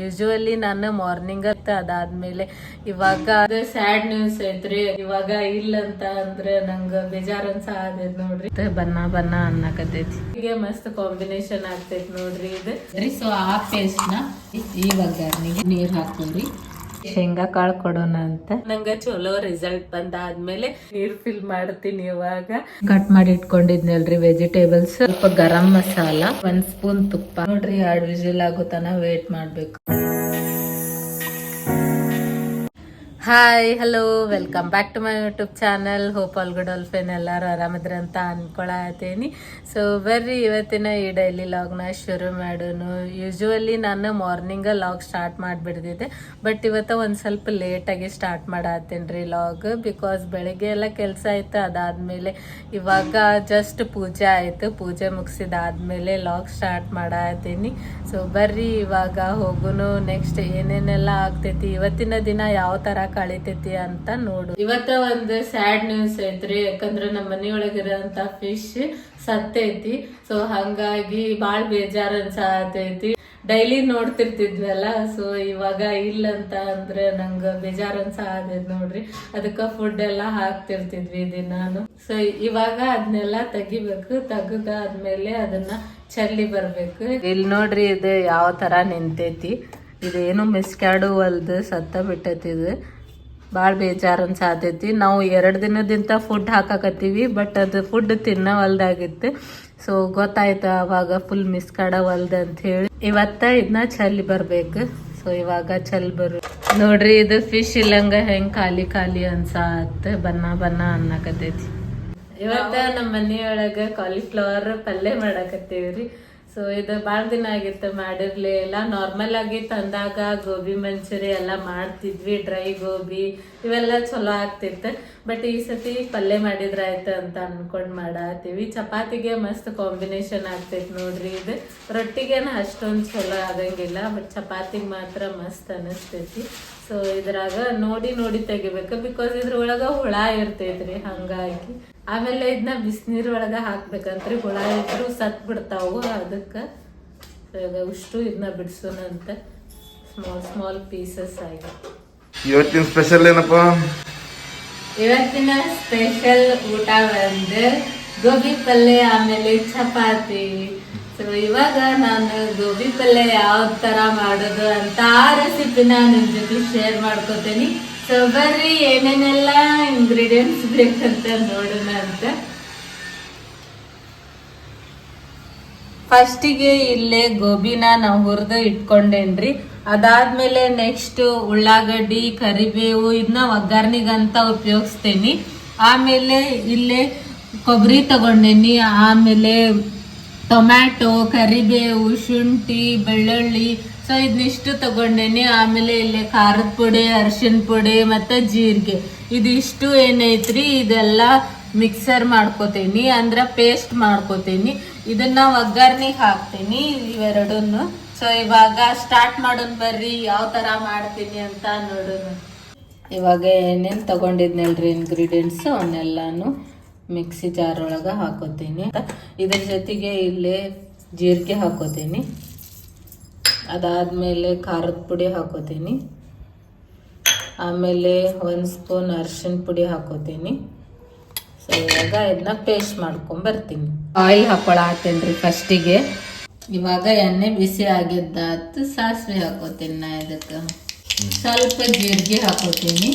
Usually ನಾನು morning ಅಂತ ಅದಾದ್ಮೇಲೆ ಇವಾಗ ಸ್ಯಾಡ್ ನ್ಯೂಸ್ ಐತ್ರಿ. ಇವಾಗ ಇಲ್ಲ ಅಂತ ಅಂದ್ರೆ ನಂಗ ಬೇಜಾರ್ ಅನ್ಸ ಆದೈತ್ ನೋಡ್ರಿ. ಬನ್ನ ಬನ್ನ ಅನ್ನಕತೈತಿ ಹೀಗೆ ಮಸ್ತ್ ಕಾಂಬಿನೇಷನ್ ಆಗ್ತೈತಿ ನೋಡ್ರಿ ಇದು. ಸೊ ಆ ಪೇಸ್ಟ್ನ ನೀರ್ ಹಾಕೋರಿ ಶೇಂಗಾ ಕಾಳು ಕೊಡೋಣ ಅಂತ. ನಂಗ ಚಲೋ ರಿಸಲ್ಟ್ ಬಂದಾದ್ಮೇಲೆ ನೀರ್ ಫಿಲ್ ಮಾಡ್ತೀನಿ ಇವಾಗ. ಕಟ್ ಮಾಡಿ ಇಟ್ಕೊಂಡಿದ್ನಲ್ರಿ ವೆಜಿಟೇಬಲ್ಸ್ ಸ್ವಲ್ಪ ಗರಂ ಮಸಾಲ ಒಂದ್ ಸ್ಪೂನ್ ತುಪ್ಪ. ನೋಡ್ರಿ ಎರಡ್ ವಿಜಿಲ್ ಆಗೋ ತನ ವೇಟ್ ಮಾಡ್ಬೇಕು. Hi hello welcome back to my YouTube channel hope all good all fine ಎಲ್ಲರೂ ಆರಾಮಿದ್ರೆ ಅಂತ ಅನ್ಕೊಳತೀನಿ. ಸೊ ಬರ್ರಿ, ಇವತ್ತಿನ ಈ ಡೈಲಿ ಲಾಗ್ನ ಶುರು ಮಾಡೋನು. ಯೂಶುವಲಿ ನಾನು ಮಾರ್ನಿಂಗ ಲಾಗ್ ಸ್ಟಾರ್ಟ್ ಮಾಡಿಬಿಡ್ದಿದ್ದೆ ಬಟ್ ಇವತ್ತು ಒಂದು ಸ್ವಲ್ಪ ಲೇಟಾಗಿ ಸ್ಟಾರ್ಟ್ ಮಾಡತ್ತೀನಿ ರೀ ಲಾಗ್ ಬಿಕಾಸ್ ಬೆಳಗ್ಗೆ ಎಲ್ಲ ಕೆಲಸ ಆಯ್ತು, ಅದಾದಮೇಲೆ ಇವಾಗ ಜಸ್ಟ್ ಪೂಜೆ ಆಯಿತು. ಪೂಜೆ ಮುಗಿಸಿದಾದ್ಮೇಲೆ ಲಾಗ್ ಸ್ಟಾರ್ಟ್ ಮಾಡತ್ತೀನಿ ಸೊ ಬರ್ರಿ, ಇವಾಗ ಹೋಗುನು. ನೆಕ್ಸ್ಟ್ ಏನೇನೆಲ್ಲ ಆಗ್ತೈತಿ? ಇವತ್ತಿನ ದಿನ ಯಾವ ತರ ಕಳಿತೈತಿ ಅಂತ ನೋಡು. ಇವತ್ತ ಒಂದು ಸ್ಯಾಡ್ ನ್ಯೂಸ್ ಐತ್ರಿ ಯಾಕಂದ್ರ ನಮ್ಮ ಮನಿಯೊಳಗಿರೋಂತ ಫಿಶ್ ಸತ್ತೈತಿ. ಸೊ ಹಂಗಾಗಿ ಬಾಳ್ ಬೇಜಾರ್ ಅನ್ಸತೈತಿ ಡೈಲಿ ನೋಡ್ತಿರ್ತಿದ್ವಲ್ಲ ಸೊ ಇವಾಗ ಇಲ್ಲ ಅಂತ ಅಂದ್ರೆ ನಂಗ ಬೇಜಾರ್ ಅನ್ಸ ಆದೈತ್ ನೋಡ್ರಿ. ಅದಕ್ಕ ಫುಡ್ ಎಲ್ಲ ಹಾಕ್ತಿರ್ತಿದ್ವಿ ದಿನಾನು. ಸೊ ಇವಾಗ ಅದನ್ನೆಲ್ಲ ತೆಗಿಬೇಕು ತೆಗ್ದಾದ್ಮೇಲೆ ಅದನ್ನ ಚಲ್ಲಿ ಬರ್ಬೇಕು. ಇಲ್ಲಿ ನೋಡ್ರಿ ಇದು ಯಾವ ತರ ನಿಂತೈತಿ. ಇದೇನು ಮಿಸ್ಕ್ಯಾಡು ಅಲ್ದು ಸತ್ತ ಬಿಟ್ಟೈತಿ ಇದು. ಭಾಳ ಬೇಜಾರ್ ಅನ್ಸಾತೈತಿ ನಾವು ಎರಡು ದಿನದಿಂದ ಫುಡ್ ಹಾಕಾಕತ್ತೀವಿ ಬಟ್ ಅದು ಫುಡ್ ತಿನ್ನವಲ್ದಾಗಿತ್ತು. ಸೊ ಗೊತ್ತಾಯ್ತು ಅವಾಗ ಫುಲ್ ಮಿಸ್ಕಾಡವಲ್ದು ಅಂತ ಹೇಳಿ. ಇವತ್ತ ಇದನ್ನ ಚಲ್ಲಿ ಬರಬೇಕು. ಸೊ ಇವಾಗ ಚಲ್ ಬರು ನೋಡ್ರಿ, ಇದು ಫಿಶ್ ಇಲ್ಲಂಗ ಹೆಂಗ್ ಖಾಲಿ ಖಾಲಿ ಅನ್ಸಾತ್. ಬನ್ನ ಬನ್ನ ಅನ್ನಕತ್ತೈತಿ. ಇವತ್ತ ನಮ್ಮ ಮನೆಯೊಳಗೆ ಕಾಲಿಫ್ಲವರ್ ಪಲ್ಯ ಮಾಡಾಕತ್ತೀವ್ರಿ. ಸೊ ಇದು ಭಾಳ ದಿನ ಆಗಿತ್ತು ಮಾಡಿರಲಿ. ಎಲ್ಲ ನಾರ್ಮಲ್ ಆಗಿ ತಂದಾಗ ಗೋಬಿ ಮಂಚೂರಿ ಎಲ್ಲ ಮಾಡ್ತಿದ್ವಿ ಡ್ರೈ ಗೋಬಿ, ಇವೆಲ್ಲ ಚಲೋ ಆಗ್ತಿತ್ತು. ಬಟ್ ಈ ಸತಿ ಪಲ್ಯ ಮಾಡಿದ್ರಾಯ್ತು ಅಂತ ಅನ್ಕೊಂಡ್ ಮಾಡತ್ತೀವಿ. ಚಪಾತಿಗೆ ಮಸ್ತ್ ಕಾಂಬಿನೇಷನ್ ಆಗ್ತೈತಿ ನೋಡ್ರಿ ಇದು. ರೊಟ್ಟಿಗೇನು ಅಷ್ಟೊಂದು ಚಲೋ ಆಗಂಗಿಲ್ಲ ಬಟ್ ಚಪಾತಿಗೆ ಮಾತ್ರ ಮಸ್ತ್ ಅನಿಸ್ತೈತಿ. ಸೊ ಇದ್ರಾಗ ನೋಡಿ ನೋಡಿ ತೆಗಿಬೇಕು. ಬಿಕಾಸ್ ಇದ್ರೊಳಗೆ ಹುಳ ಇರ್ತೈತ್ರಿ, ಹಂಗಾಗಿ. ಆಮೇಲೆ ಇದನ್ನ ಬಿಸಿನೀರ್ ಒಳಗ ಹಾಕ್ಬೇಕಂತ್ರಿ. ಹುಳ ಇದ್ರು ಸತ್ ಬಿಡ್ತಾವು, ಅದಕ್ಕೆ ಉಷ್ಟು ಇದನ್ನ ಬಿಡ್ಸೋಣ ಅಂತ. ಸ್ಮಾಲ್ ಸ್ಮಾಲ್ ಪೀಸಸ್ ಆಗಿ. ಇವತ್ತಿನ ಸ್ಪೆಷಲ್ ಏನಪ್ಪ? ಇವತ್ತಿನ ಸ್ಪೆಷಲ್ ಊಟ ಬಂದು ಗೋಬಿ ಪಲ್ಯ, ಆಮೇಲೆ ಚಪಾತಿ. ಸೊ ಇವಾಗ ನಾನು ಗೋಬಿ ಪಲ್ಯ ಯಾವ ತರ ಮಾಡೋದು ಅಂತ ಆ ರೆಸಿಪಿನ ನಿಮ್ಮ ಜೊತೆ ಶೇರ್ ಮಾಡ್ಕೋತೀನಿ. ಸೊ ಬರ್ರಿ, ಏನೇನೆಲ್ಲ ಇಂಗ್ರೀಡಿಯೆಂಟ್ಸ್ ಬೇಕಂತ ನೋಡೋಣ ಅಂತ. ಫಸ್ಟಿಗೆ ಇಲ್ಲೇ ಗೋಬಿನ ನಾವು ಹುರಿದು ಇಟ್ಕೊಂಡೇನ್ರಿ. ಅದಾದ್ಮೇಲೆ ನೆಕ್ಸ್ಟ್ ಉಳ್ಳಾಗಡ್ಡಿ, ಕರಿಬೇವು ಇದನ್ನ ಒಗ್ಗರಣೆಗಂತ ಉಪಯೋಗಿಸ್ತೇನೆ. ಆಮೇಲೆ ಇಲ್ಲೇ ಕೊಬ್ಬರಿ ತಗೊಂಡೇನಿ. ಆಮೇಲೆ ಟೊಮ್ಯಾಟೊ, ಕರಿಬೇವು, ಶುಂಠಿ, ಬೆಳ್ಳುಳ್ಳಿ. ಸೊ ಇದನ್ನಿಷ್ಟು ತಗೊಂಡೇನಿ. ಆಮೇಲೆ ಇಲ್ಲಿ ಖಾರದ ಪುಡಿ, ಅರಿಶಿನ ಪುಡಿ ಮತ್ತು ಜೀರಿಗೆ. ಇದಿಷ್ಟು ಏನೈತ್ರಿ? ಇದೆಲ್ಲ ಮಿಕ್ಸರ್ ಮಾಡ್ಕೋತೀನಿ, ಅಂದ್ರೆ ಪೇಸ್ಟ್ ಮಾಡ್ಕೋತೀನಿ, ಇದನ್ನ ಒಗ್ಗರ್ನಿಗೆ ಹಾಕ್ತೀನಿ, ಇವೆರಡನ್ನು. ಸೊ ಇವಾಗ ಸ್ಟಾರ್ಟ್ ಮಾಡೋಣ ಬರ್ರಿ, ಯಾವ ತರ ಮಾಡ್ತೀನಿ ಅಂತ ನೋಡೋಣ. ಇವಾಗ ಏನೇನು ತಗೊಂಡಿದ್ನಲ್ರಿ ಇಂಗ್ರೀಡಿಯೆಂಟ್ಸ್ ಅವನ್ನೆಲ್ಲಾನು ಮಿಕ್ಸಿ ಜಾರ್ ಒಳಗೆ ಹಾಕೋತೀನಿ. ಇದ್ರ ಜೊತೆಗೆ ಇಲ್ಲೇ ಜೀರಿಗೆ ಹಾಕೋತೀನಿ. ಅದಾದ್ಮೇಲೆ ಖಾರದ ಪುಡಿ ಹಾಕೋತೀನಿ. ಆಮೇಲೆ ಒಂದು ಸ್ಪೂನ್ ಅರಿಶಿನ ಪುಡಿ ಹಾಕೋತೀನಿ. ಸೊ ಇವಾಗ ಇದನ್ನ ಪೇಸ್ಟ್ ಮಾಡ್ಕೊಂಡ್ ಬರ್ತೀನಿ. ಆಯಿಲ್ ರೀ ಫಸ್ಟಿಗೆ ಇವಾಗ ಎಣ್ಣೆ ಬಿಸಿ ಆಗಿದ್ದಾತು ಸಾಸಿವೆ ಹಾಕೋತೀನಿ ನಾ ಇದಕ್ಕೆ. ಸ್ವಲ್ಪ ಜೀರಿಗೆ ಹಾಕೋತೀನಿ.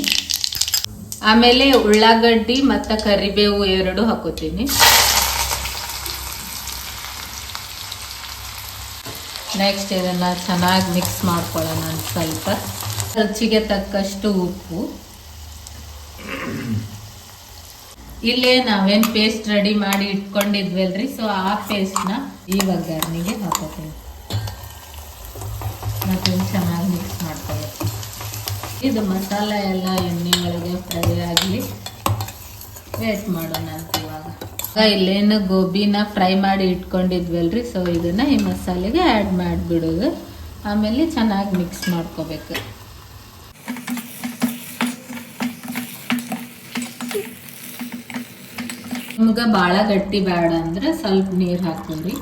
ಆಮೇಲೆ ಉಳ್ಳಾಗಡ್ಡಿ ಮತ್ತು ಕರಿಬೇವು ಎರಡು ಹಾಕೋತೀನಿ. ನೆಕ್ಸ್ಟ್ ಇದನ್ನ ಚೆನ್ನಾಗಿ ಮಿಕ್ಸ್ ಮಾಡ್ಕೊಳ್ಳೋಣ ಸ್ವಲ್ಪ. ರುಚಿಗೆ ತಕ್ಕಷ್ಟು ಉಪ್ಪು. ಇಲ್ಲೇ ನಾವೇನ್ ಪೇಸ್ಟ್ ರೆಡಿ ಮಾಡಿ ಇಟ್ಕೊಂಡಿದ್ವಲ್ರಿ ಸೊ ಆ ಪೇಸ್ಟ್ನ ಈ ಒಗ್ಗರಣೆಗೆ ಹಾಕೋತೀನಿ. ಮತ್ತೆ ಚೆನ್ನಾಗಿ ಮಿಕ್ಸ್ ಮಾಡ್ಕೋಬೇಕು ಇದು ಮಸಾಲೆ ಎಲ್ಲ ಎಣ್ಣೆ ಒಳಗೆ ಫ್ರೈ ಆಗಲಿ ವೇಟ್ ಮಾಡೋಣ ಇವಾಗ. ಇಲ್ಲೇನು ಗೋಬಿನ ಫ್ರೈ ಮಾಡಿ ಇಟ್ಕೊಂಡಿದ್ವಲ್ರಿ ಸೊ ಇದನ್ನ ಈ ಮಸಾಲೆಗೆ ಆ್ಯಡ್ ಮಾಡಿಬಿಡೋದು. ಆಮೇಲೆ ಚೆನ್ನಾಗಿ ಮಿಕ್ಸ್ ಮಾಡ್ಕೋಬೇಕು. ನಿಮ್ಗೆ ಭಾಳ ಗಟ್ಟಿ ಬೇಡ ಅಂದ್ರೆ ಸ್ವಲ್ಪ ನೀರು ಹಾಕೋರಿ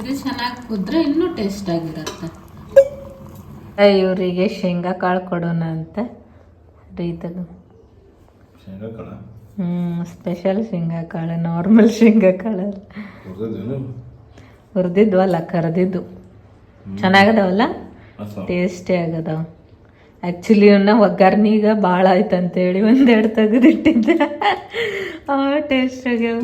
ಇದು ಚೆನ್ನಾಗಿ ಕುದ್ರೆ ಇನ್ನೂ ಟೇಸ್ಟ್ ಆಗಿರುತ್ತೆ. ಇವರಿಗೆ ಶೇಂಗಾ ಕಾಳು ಕೊಡೋಣ ಅಂತ. ರೀತಗ ಹ್ಞೂ ಸ್ಪೆಷಲ್ ಶೇಂಗಾ ಕಾಳು ನಾರ್ಮಲ್ ಶೇಂಗಾ ಕಾಳು ಹುರಿದಿದ್ವಲ್ಲ ಕರೆದಿದ್ದು. ಚೆನ್ನಾಗದವಲ್ಲ? ಟೇಸ್ಟಿ ಆಗದವ. ಆ್ಯಕ್ಚುಲಿ ಇವನ್ನ ಒಗ್ಗರ್ನಿಗ ಭಾಳ ಆಯ್ತು ಅಂತೇಳಿ ಒಂದೆರಡು ತೆಗೆದಿಟ್ಟಿದ್ದೆ. ಟೇಸ್ಟ್ ಆಗ್ಯಾವ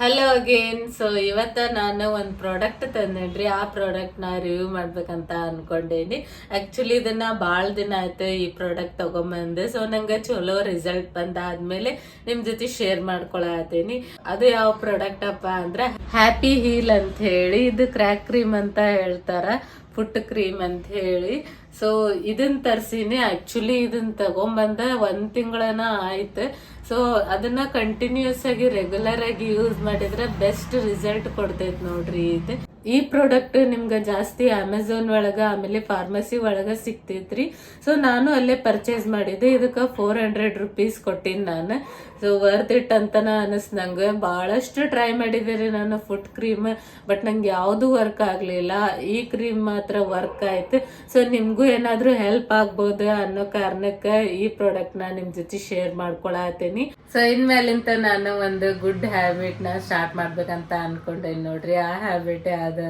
ಹಲೋ ಅಗೇನ್ ಸೊ ಇವತ್ತ ನಾನು ಒಂದು ಪ್ರಾಡಕ್ಟ್ ತಂದೇನ್ರಿ ಆ ಪ್ರಾಡಕ್ಟ್ನ ರಿವ್ಯೂ ಮಾಡ್ಬೇಕಂತ ಅನ್ಕೊಂಡೇನಿ. ಆಕ್ಚುಲಿ ಇದನ್ನ ಭಾಳ ದಿನ ಆಯ್ತು ಈ ಪ್ರಾಡಕ್ಟ್ ತಗೊಂಬಂದೆ. ಸೊ ನಂಗೆ ಚಲೋ ರಿಸಲ್ಟ್ ಬಂದಾದ್ಮೇಲೆ ನಿಮ್ ಜೊತೆ ಶೇರ್ ಮಾಡ್ಕೊಳತೀನಿ. ಅದು ಯಾವ ಪ್ರಾಡಕ್ಟ್ ಅಪ್ಪ ಅಂದ್ರೆ ಹ್ಯಾಪಿ ಹೀಲ್ ಅಂತ ಹೇಳಿ. ಇದು ಕ್ರ್ಯಾಕ್ ಕ್ರೀಮ್ ಅಂತ ಹೇಳ್ತಾರ. ಫುಟ್ ಕ್ರೀಮ್ ಅಂತ ಹೇಳಿ. ಸೊ ಇದನ್ನ ತರ್ಸಿನಿ. ಆಕ್ಚುಲಿ ಇದನ್ನ ತಗೊಂಬಂದ ಒಂದ್ ತಿಂಗಳನ ಆಯ್ತು. ಸೊ ಅದನ್ನ ಕಂಟಿನ್ಯೂಸ್ ಆಗಿ ರೆಗ್ಯುಲರ್ ಆಗಿ ಯೂಸ್ ಮಾಡಿದ್ರೆ ಬೆಸ್ಟ್ ರಿಸಲ್ಟ್ ಕೊಡ್ತೈತ್ ನೋಡ್ರಿ ಇದು. ಈ ಪ್ರಾಡಕ್ಟ್ ನಿಮ್ಗೆ ಜಾಸ್ತಿ ಅಮೆಝಾನ್ ಒಳಗೆ, ಆಮೇಲೆ ಫಾರ್ಮಸಿ ಒಳಗೆ ಸಿಕ್ತೈತ್ರಿ ಸೊ ನಾನು ಅಲ್ಲೇ ಪರ್ಚೇಸ್ ಮಾಡಿದ್ದೆ. ಇದಕ್ಕೆ ಫೋರ್ ಹಂಡ್ರೆಡ್ ರುಪೀಸ್ ಕೊಟ್ಟಿನಿ ನಾನು. ಸೊ ವರ್ತ್ ಇಟ್ ಅಂತನ ಅನಿಸ್ತು ನಂಗೆ. ಭಾಳಷ್ಟು ಟ್ರೈ ಮಾಡಿದೆ ನಾನು ಫುಟ್ ಕ್ರೀಮ್ ಬಟ್ ನಂಗೆ ಯಾವುದು ವರ್ಕ್ ಆಗಲಿಲ್ಲ. ಈ ಕ್ರೀಮ್ ಮಾತ್ರ ವರ್ಕ್ ಆಯ್ತು. ಸೊ ನಿಮಗೂ ಏನಾದರೂ ಹೆಲ್ಪ್ ಆಗ್ಬೋದು ಅನ್ನೋ ಕಾರಣಕ್ಕೆ ಈ ಪ್ರಾಡಕ್ಟ್ನ ನಿಮ್ಮ ಜೊತೆ ಶೇರ್ ಮಾಡ್ಕೊಳತ್ತೀನಿ. ಸೊ ಇನ್ಮೇಲಿಂತ ನಾನು ಒಂದು ಗುಡ್ ಹ್ಯಾಬಿಟ್ನ ಸ್ಟಾರ್ಟ್ ಮಾಡ್ಬೇಕಂತ ಅನ್ಕೊಂಡೇನಿ ನೋಡ್ರಿ. ಆ ಹ್ಯಾಬಿಟ್ ಯಾವ್ದು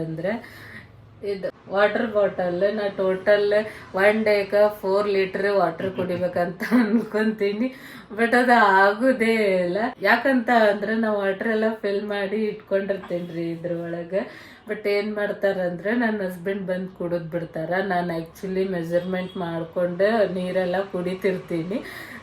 ಇದು ವಾಟರ್ ಬಾಟಲ್ ನಾ ಟೋಟಲ್ ಒನ್ ಡೇಕ ಫೋರ್ ಲೀಟರ್ ವಾಟರ್ ಕುಡಿಬೇಕಂತ ಅನ್ಕೊಂತೀನಿ. ಬಟ್ ಅದು ಆಗುದೇ ಇಲ್ಲ. ಯಾಕಂತ ಅಂದ್ರೆ ನಾ ವಾಟರ್ ಎಲ್ಲ ಫಿಲ್ ಮಾಡಿ ಇಟ್ಕೊಂಡಿರ್ತೇನ್ರಿ ಇದ್ರೊಳಗೆ. ಬಟ್ ಏನ್ ಮಾಡ್ತಾರಂದ್ರೆ ನನ್ನ ಹಸ್ಬೆಂಡ್ ಬಂದು ಕುಡಿದ್ ಬಿಡ್ತಾರ ನಾನು ಆ್ಯಕ್ಚುಲಿ ಮೆಜರ್ಮೆಂಟ್ ಮಾಡಿಕೊಂಡು ನೀರೆಲ್ಲ ಕುಡಿತಿರ್ತೀನಿ.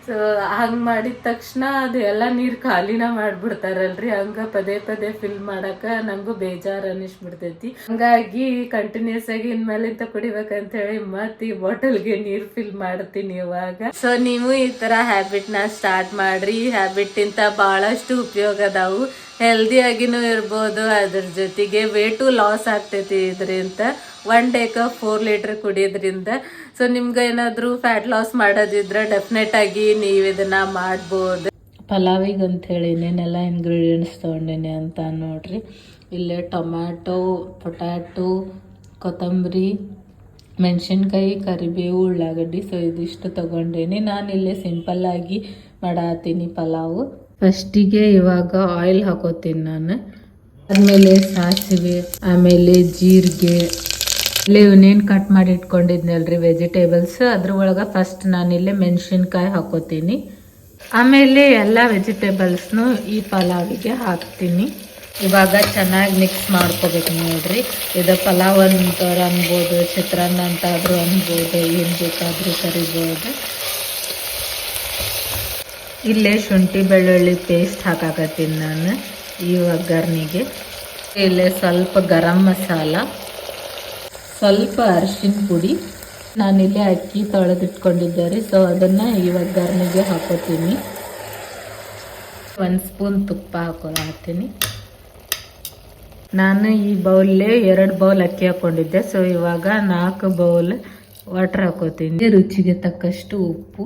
ಸೊ ಹಂಗೆ ಮಾಡಿದ ತಕ್ಷಣ ಅದು ಎಲ್ಲ ನೀರು ಖಾಲಿನ ಮಾಡ್ಬಿಡ್ತಾರಲ್ರಿ. ಹಂಗ ಪದೇ ಪದೇ ಫಿಲ್ ಮಾಡಾಕ ನಂಗೂ ಬೇಜಾರು ಅನ್ನಿಸ್ಬಿಡ್ತೈತಿ ಹಂಗಾಗಿ ಕಂಟಿನ್ಯೂಸ್ ಆಗಿ ಇನ್ಮೇಲಿಂದ ಕುಡಿಬೇಕಂತ ಹೇಳಿ ಮತ್ತೆ ಈ ಬಾಟಲ್ಗೆ ನೀರು ಫಿಲ್ ಮಾಡ್ತೀನಿ ಇವಾಗ. ಸೊ ನೀವು ಈ ತರ ಹ್ಯಾಬಿಟ್ನ ಸ್ಟಾರ್ಟ್ ಮಾಡ್ರಿ. ಹ್ಯಾಬಿಟ್ ಇಂತ ಬಹಳಷ್ಟು ಉಪಯೋಗ ಅದಾವು. ಹೆಲ್ದಿ ಆಗಿನೂ ಇರ್ಬೋದು, ಅದ್ರ ಜೊತೆಗೆ ವೇಟು ಲಾಸ್ ಆಗ್ತೈತಿ ಇದರಿಂದ. ಒನ್ ಡೇಕ ಫೋರ್ ಲೀಟರ್ ಕುಡಿಯೋದ್ರಿಂದ. ಸೊ ನಿಮ್ಗೆ ಏನಾದರೂ ಫ್ಯಾಟ್ ಲಾಸ್ ಮಾಡೋದಿದ್ರೆ ಡೆಫಿನೆಟ್ ಆಗಿ ನೀವು ಇದನ್ನು ಮಾಡ್ಬೋದು. ಪಲಾವಿಗೆ ಅಂತ ಹೇಳಿ ಏನೇನೆಲ್ಲ ಇಂಗ್ರೀಡಿಯೆಂಟ್ಸ್ ತೊಗೊಂಡೇನೆ ಅಂತ ನೋಡ್ರಿ. ಇಲ್ಲೇ ಟೊಮ್ಯಾಟೊ, ಪೊಟ್ಯಾಟೊ, ಕೊತ್ತಂಬರಿ, ಮೆಣಸಿನ್ಕಾಯಿ, ಕರಿಬೇವು, ಉಳ್ಳಾಗಡ್ಡಿ. ಸೊ ಇದಿಷ್ಟು ತೊಗೊಂಡೇನಿ. ನಾನು ಇಲ್ಲೇ ಸಿಂಪಲ್ಲಾಗಿ ಮಾಡತ್ತೀನಿ ಪಲಾವು. ಫಸ್ಟಿಗೆ ಇವಾಗ ಆಯಿಲ್ ಹಾಕೋತೀನಿ ನಾನು. ಆಮೇಲೆ ಸಾಸಿವೆ, ಆಮೇಲೆ ಜೀರಿಗೆ ಇಲ್ಲಿ ಇವನೇನು ಕಟ್ ಮಾಡಿ ಇಟ್ಕೊಂಡಿದ್ನಲ್ರಿ ವೆಜಿಟೇಬಲ್ಸ್ ಅದ್ರ ಒಳಗೆ ಫಸ್ಟ್ ನಾನಿಲ್ಲೇ ಮೆಣಸಿನ್ಕಾಯಿ ಹಾಕೋತೀನಿ. ಆಮೇಲೆ ಎಲ್ಲ ವೆಜಿಟೇಬಲ್ಸ್ನು ಈ ಪಲಾವಿಗೆ ಹಾಕ್ತೀನಿ. ಇವಾಗ ಚೆನ್ನಾಗಿ ಮಿಕ್ಸ್ ಮಾಡ್ಕೋಬೇಕು ನೋಡ್ರಿ. ಇದು ಪಲಾವ್ ಅಂತಾರ ಅನ್ಬೋದು, ಚಿತ್ರಾನ್ನ ಅಂತಾದರೂ ಅನ್ಬೋದು, ಏನು ಬೇಕಾದರೂ ಕರಿಬೋದು. ಇಲ್ಲೇ ಶುಂಠಿ, ಬೆಳ್ಳುಳ್ಳಿ ಪೇಸ್ಟ್ ಹಾಕಾಕತ್ತೀನಿ ನಾನು. ಈ ಒಗ್ಗರಣೆಗೆ ಇಲ್ಲೇ ಸ್ವಲ್ಪ ಗರಂ ಮಸಾಲ, ಸ್ವಲ್ಪ ಅರಿಶಿನ ಪುಡಿ. ನಾನಿಲ್ಲೇ ಅಕ್ಕಿ ತೊಳೆದಿಟ್ಕೊಂಡಿದ್ದೆ ರೀ ಸೊ ಅದನ್ನು ಈ ಒಗ್ಗರಣೆಗೆ ಹಾಕೋತೀನಿ. ಒಂದು ಸ್ಪೂನ್ ತುಪ್ಪ ಹಾಕೊಳತ್ತೀನಿ ನಾನು ಈ ಬೌಲ್ಲೇ ಎರಡು ಬೌಲ್ ಅಕ್ಕಿ ಹಾಕೊಂಡಿದ್ದೆ ಸೊ ಇವಾಗ ನಾಲ್ಕು ಬೌಲ್ ವಾಟ್ರ್ ಹಾಕೋತೀನಿ. ರುಚಿಗೆ ತಕ್ಕಷ್ಟು ಉಪ್ಪು.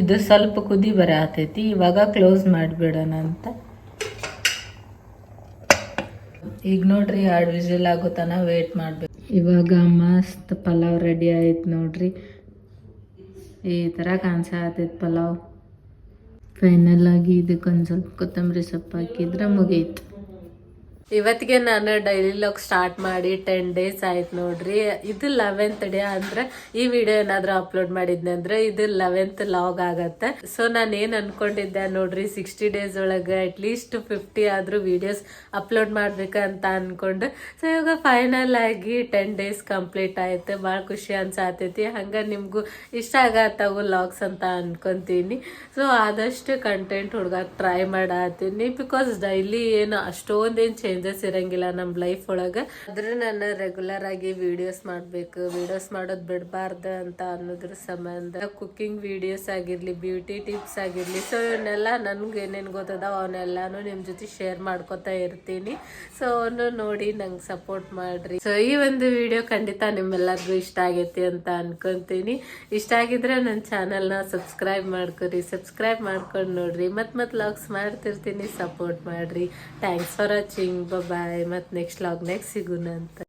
ಇದು ಸ್ವಲ್ಪ ಕುದಿ ಬರತೈತಿ, ಇವಾಗ ಕ್ಲೋಸ್ ಮಾಡಿಬಿಡೋಣ ಅಂತ. ಈಗ ನೋಡ್ರಿ ಎರಡು ವಿಸಿಲ್ ಆಗೋ ವೇಟ್ ಮಾಡ್ಬೇಕು. ಇವಾಗ ಮಸ್ತ್ ಪಲಾವ್ ರೆಡಿ ಆಯ್ತು ನೋಡ್ರಿ. ಈ ಥರ ಕಾಣಿಸತೈತಿ ಪಲಾವ್. ಫೈನಲ್ ಆಗಿ ಇದಕ್ಕೊಂದು ಸ್ವಲ್ಪ ಕೊತ್ತಂಬರಿ ಸೊಪ್ಪು ಹಾಕಿದ್ರೆ ಮುಗೀತು. ಇವತ್ತಿಗೆ ನಾನು ಡೈಲಿ ಲಾಗ್ ಸ್ಟಾರ್ಟ್ ಮಾಡಿ ಟೆನ್ ಡೇಸ್ ಆಯ್ತು ನೋಡ್ರಿ. ಇದು ಲೆವೆಂತ್ ಡೇ ಅಂದ್ರೆ ಈ ವಿಡಿಯೋ ಏನಾದ್ರೂ ಅಪ್ಲೋಡ್ ಮಾಡಿದ್ನೆ ಅಂದ್ರೆ ಇದು ಲೆವೆಂತ್ ಲಾಗ್ ಆಗತ್ತೆ. ಸೊ ನಾನು ಏನ್ ಅನ್ಕೊಂಡಿದ್ದೆ ನೋಡ್ರಿ ಸಿಕ್ಸ್ಟಿ ಡೇಸ್ ಒಳಗೆ ಅಟ್ಲೀಸ್ಟ್ ಫಿಫ್ಟಿ ಆದ್ರೂ ವಿಡಿಯೋಸ್ ಅಪ್ಲೋಡ್ ಮಾಡ್ಬೇಕಂತ ಅನ್ಕೊಂಡು ಸೊ ಇವಾಗ ಫೈನಲ್ ಆಗಿ ಟೆನ್ ಡೇಸ್ ಕಂಪ್ಲೀಟ್ ಆಯ್ತು. ಭಾಳ ಖುಷಿ ಅನ್ಸಾತೈತಿ. ಹಂಗ ನಿಮ್ಗೂ ಇಷ್ಟ ಆಗತ್ತವು ಲಾಗ್ಸ್ ಅಂತ ಅನ್ಕೊಂತೀನಿ. ಸೊ ಆದಷ್ಟು ಕಂಟೆಂಟ್ ಹುಡ್ಗಕ್ಕೆ ಟ್ರೈ ಮಾಡತ್ತೀನಿ ಬಿಕಾಸ್ ಡೈಲಿ ಏನು ಅಷ್ಟೊಂದೇನು ಚೇಂಜಸ್ ಇರಂಗಿಲ್ಲ ನಮ್ಮ ಲೈಫ್ ಒಳಗೆ. ಆದ್ರೆ ನಾನು ರೆಗ್ಯುಲರ್ ಆಗಿ ವಿಡಿಯೋಸ್ ಮಾಡಬೇಕು. ವಿಡಿಯೋಸ್ ಮಾಡೋದು ಬಿಡಬಾರ್ದು ಅಂತ ಅನ್ನೋದ್ರ ಸಂಬಂಧ. ಕುಕ್ಕಿಂಗ್ ವಿಡಿಯೋಸ್ ಆಗಿರಲಿ ಬ್ಯೂಟಿ ಟಿಪ್ಸ್ ಆಗಿರಲಿ. ಸೊ ಇವನ್ನೆಲ್ಲ ನನ್ಗೆ ಏನೇನು ಗೊತ್ತದಾವ ಅವನ್ನೆಲ್ಲಾನು ನಿಮ್ಮ ಜೊತೆ ಶೇರ್ ಮಾಡ್ಕೊತಾ ಇರ್ತೀನಿ. ಸೊ ಅವನು ನೋಡಿ ನಂಗೆ ಸಪೋರ್ಟ್ ಮಾಡ್ರಿ. ಸೊ ಈ ಒಂದು ವಿಡಿಯೋ ಖಂಡಿತ ನಿಮ್ಮೆಲ್ಲರಿಗೂ ಇಷ್ಟ ಆಗೈತಿ ಅಂತ ಅನ್ಕೊಂತೀನಿ. ಇಷ್ಟ ಆಗಿದ್ರೆ ನನ್ನ ಚಾನಲ್ನ ಸಬ್ಸ್ಕ್ರೈಬ್ ಮಾಡ್ಕೊರಿ. ಸಬ್ಸ್ಕ್ರೈಬ್ ಮಾಡ್ಕೊಂಡು ನೋಡ್ರಿ. ಮತ್ತೆ ಮತ್ತೆ ಲಾಗ್ಸ್ ಮಾಡ್ತಿರ್ತೀನಿ. ಸಪೋರ್ಟ್ ಮಾಡ್ರಿ. ಥ್ಯಾಂಕ್ಸ್ ಫಾರ್ ವಾಚಿಂಗ್ ಬಾಯ್ ಮತ್ತು ನೆಕ್ಸ್ಟ್ ಲಾಗ್ ನೆಕ್ಸ್ಟ್ ಸಿಗೋಣ ಅಂತ.